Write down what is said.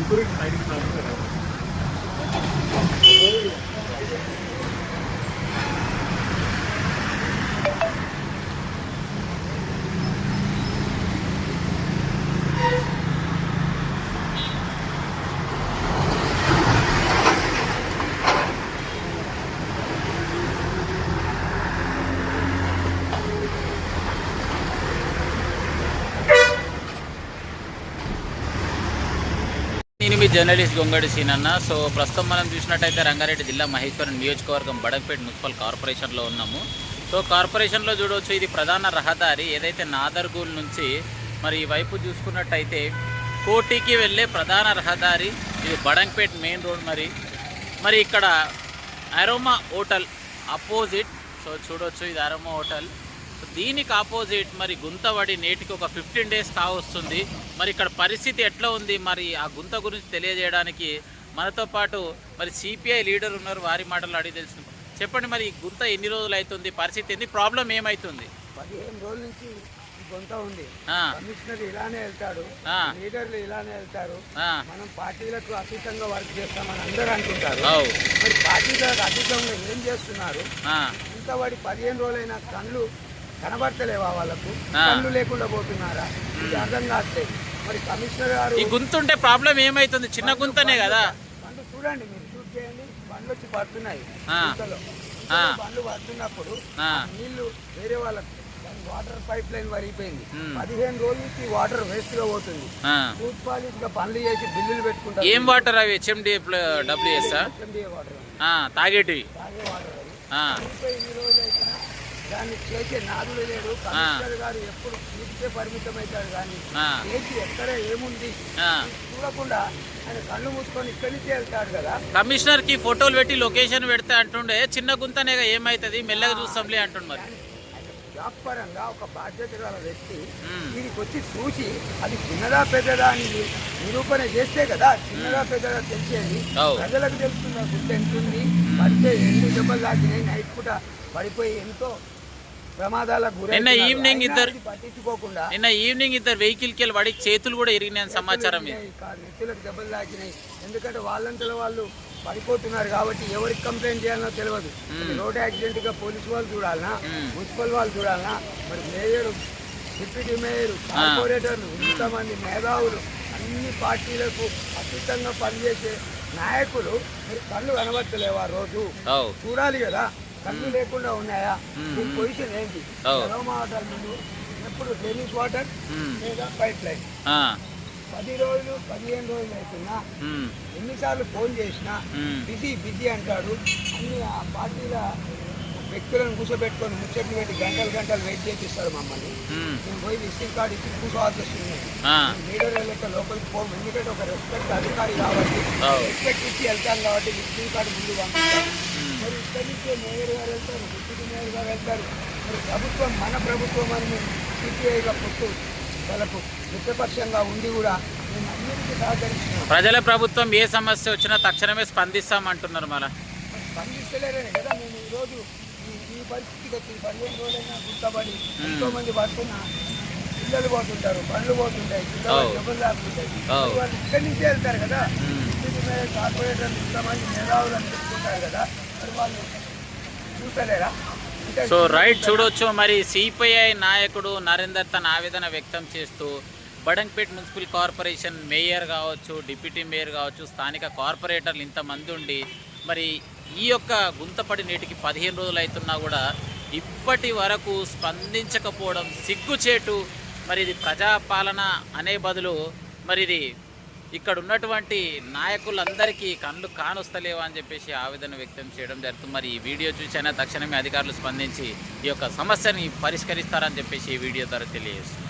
উপরে జర్నలిస్ట్ గొంగడి సీనన్న. సో ప్రస్తుతం మనం చూసినట్టయితే రంగారెడ్డి జిల్లా మహేశ్వరం నియోజకవర్గం బడంపేట మున్సిపల్ కార్పొరేషన్లో ఉన్నాము. సో కార్పొరేషన్లో చూడవచ్చు ఇది ప్రధాన రహదారి. ఏదైతే నాదర్గూల్ నుంచి మరి ఈ వైపు చూసుకున్నట్టయితే కోటికి వెళ్ళే ప్రధాన రహదారి. ఇది బడంపేట్ మెయిన్ రోడ్ మరి. మరి ఇక్కడ అరోమా హోటల్ అపోజిట్. సో చూడొచ్చు ఇది అరోమా హోటల్. దీనికి ఆపోజిట్ మరి గుంతవడి నేటికి ఒక ఫిఫ్టీన్ డేస్ కావస్తుంది. మరి ఇక్కడ పరిస్థితి ఎట్లా ఉంది? మరి ఆ గుంత గురించి తెలియజేయడానికి మనతో పాటు మరి సిపిఐ లీడర్ ఉన్నారు. వారి మాటలు అడిగి తెలుసు చెప్పండి మరి ఈ గుంత ఎన్ని రోజులు అవుతుంది పరిస్థితి ఏంది ప్రాబ్లం ఏమవుతుంది పదిహేను రోజుల నుంచి గొంత ఉంది. కమిషనర్ ఇలానే వెళ్తాడు. లీడర్లు ఇలానే వెళ్తారు. మనం పార్టీలకు అతీతంగా వర్క్ చేస్తామని అందరూ అవు, మరి పార్టీలకు అతీతంగా ఏం చేస్తున్నారు? ఇంకా వాడి పదిహేను రోజులైన కళ్ళు కనబడతలేవా వాళ్ళకు. కళ్ళు లేకుండా పోతున్నారా? ఇది అర్థం కావట్లేదు మరి కమిషనర్ గారు ఈ గుంత ఉంటే ప్రాబ్లం ఏమవుతుంది చిన్న గుంతనే కదా. బండ్లు చూడండి మీరు షూట్ చేయండి. బండ్లు వచ్చి పడుతున్నాయి. గుంతలో. బండ్లు పడుతున్నప్పుడు. నీళ్ళు వేరే వాళ్ళకి వాటర్ పైప్ లైన్ వరిగిపోయింది. పదిహేను రోజుల నుంచి వాటర్ వేస్ట్గా పోతుంది. ఫుడ్ పాలిష్గా పనులు చేసి బిల్లులు పెట్టుకుంటారు. ఏం వాటర్ అవి? హెచ్ఎండి డబ్ల్యూఎస్ తాగేటివి. తాగే వాటర్ ఇన్ని రోజులు అయినా దాన్ని చేసే నాదుడు లేడు. కమిషనర్ గారు ఎప్పుడు వీటికే పరిమితం అవుతాడు కానీ చేసి ఎక్కడ ఏముంది. చూడకుండా ఆయన కళ్ళు మూసుకొని ఇక్కడి నుంచే వెళ్తాడు కదా. కమిషనర్కి ఫోటోలు పెట్టి లొకేషన్ పెడితే అంటుండే చిన్న గుంతనే ఏమైతుంది? మెల్లగా చూస్తాంలే అంటుండు మరి. జాబ్ పరంగా ఒక బాధ్యత గల వ్యక్తి. దీనికి వచ్చి చూసి అది చిన్నదా పెద్దదా అని నిరూపణ చేస్తే కదా చిన్నదా పెద్దదా తెలిసేది. ప్రజలకు తెలుస్తున్న గుర్తు ఎంత ఉంది? పడితే ఎన్ని దెబ్బలు తాకినాయి? నైట్ పూట పడిపోయి ఎంతో ప్రమాదాలకు గురి నిన్న ఈవినింగ్ ఇద్దరు- పట్టించుకోకుండా నిన్న ఈవినింగ్ ఇద్దరు వెహికల్కి వాడి చేతులు కూడా ఇరిగినాయని సమాచారం ఇది. ఈ కా- నెత్తులకు దెబ్బలు తాకినాయి. ఎందుకంటే వాళ్ళంతలో వాళ్ళు పడిపోతున్నారు కాబట్టి ఎవరికి కంప్లైంట్ చేయాలనో తెలియదు రోడ్ యాక్సిడెంట్గా పోలీసు వాళ్ళు చూడాలనా. మున్సిపల్ వాళ్ళు చూడాలనా? మరి మేయర్ డిప్యూటీ మేయర్ కార్పొరేటర్లు ఇంతమంది మేధావులు అన్ని పార్టీలకు అతీతంగా పనిచేసే నాయకులు మరి కళ్ళు కనబడతలేవు ఆ రోజు. చూడాలి కదా. కళ్ళు లేకుండా ఉన్నాయా. మీ పొజిషన్ ఏంటి? ముందు ఎప్పుడు డ్రైనేజ్ వాటర్. లేదా పైప్ లైన్? పది రోజులు పదిహేను రోజులు అవుతున్నా. ఎన్నిసార్లు ఫోన్ చేసినా బిజీ బిజీ అంటాడు. అన్ని ఆ పార్టీల వ్యక్తులను కూర్చోబెట్టుకొని ముచ్చట్లు పెట్టి గంటలు గంటలు వెయిట్ చేపిస్తారు మమ్మల్ని. మేము. పోయి విజిటింగ్ కార్డు ఇచ్చి కూర్చోవాల్సి వస్తుంది ఆ, లీడర్ వెళ్ళక లోపలికి పోము ఎందుకంటే ఒక రెస్పెక్ట్ అధికారి కాబట్టి. రెస్పెక్ట్ ఇచ్చి వెళ్తాం కాబట్టి విజిటింగ్ కార్డు ముందు పంపిస్తాం మరి ఇక్కడి నుంచే మేయర్ గారు వెళ్తారు డిప్యూటీ మేయర్ గారు వెళ్తారు. మరి ప్రభుత్వం మన ప్రభుత్వం అని మేము సిపిఐగా పుట్టు వాళ్ళకు మిత్రపక్షంగా ఉండి కూడా మేము అన్నిటికీ సహకరిస్తున్నాం. ప్రజల ప్రభుత్వం ఏ సమస్య వచ్చినా తక్షణమే స్పందిస్తామంటున్నారు మళ్ళా మరి స్పందిస్తలేరనే కదా మేము ఈరోజు ఈ ఈ పరిస్థితికి వచ్చి పదిహేను రోజులైనా గుర్తపడి ఎంతో మంది పడుతున్న పిల్లలు పోతుంటారు బండ్లు పోతుంటాయి పిల్లలు వాళ్ళు ఇక్కడి నుంచే వెళ్తారు కదా. కార్పొరేటర్లు ఇంతమంది మేధావులు అని చెప్పుకుంటారు కదా. సో రైట్ చూడొచ్చు. మరి సిపిఐ నాయకుడు నరేందర్ తన ఆవేదన వ్యక్తం చేస్తూ బడంగ్పేట్ మున్సిపల్ కార్పొరేషన్ మేయర్ కావచ్చు డిప్యూటీ మేయర్ కావచ్చు స్థానిక కార్పొరేటర్లు ఇంతమంది ఉండి మరి ఈ యొక్క గుంతపడి నేటికి పదిహేను రోజులు అవుతున్నా కూడా ఇప్పటి వరకు స్పందించకపోవడం సిగ్గుచేటు. మరి ఇది ప్రజాపాలన అనే బదులు మరి ఇది ఇక్కడ ఉన్నటువంటి నాయకులందరికీ కళ్ళు కానొస్తలేవా అని చెప్పేసి ఆవేదన వ్యక్తం చేయడం జరుగుతుంది. మరి ఈ వీడియో చూసైనా తక్షణమే అధికారులు స్పందించి ఈ యొక్క సమస్యని పరిష్కరిస్తారని చెప్పేసి ఈ వీడియో ద్వారా తెలియజేస్తుంది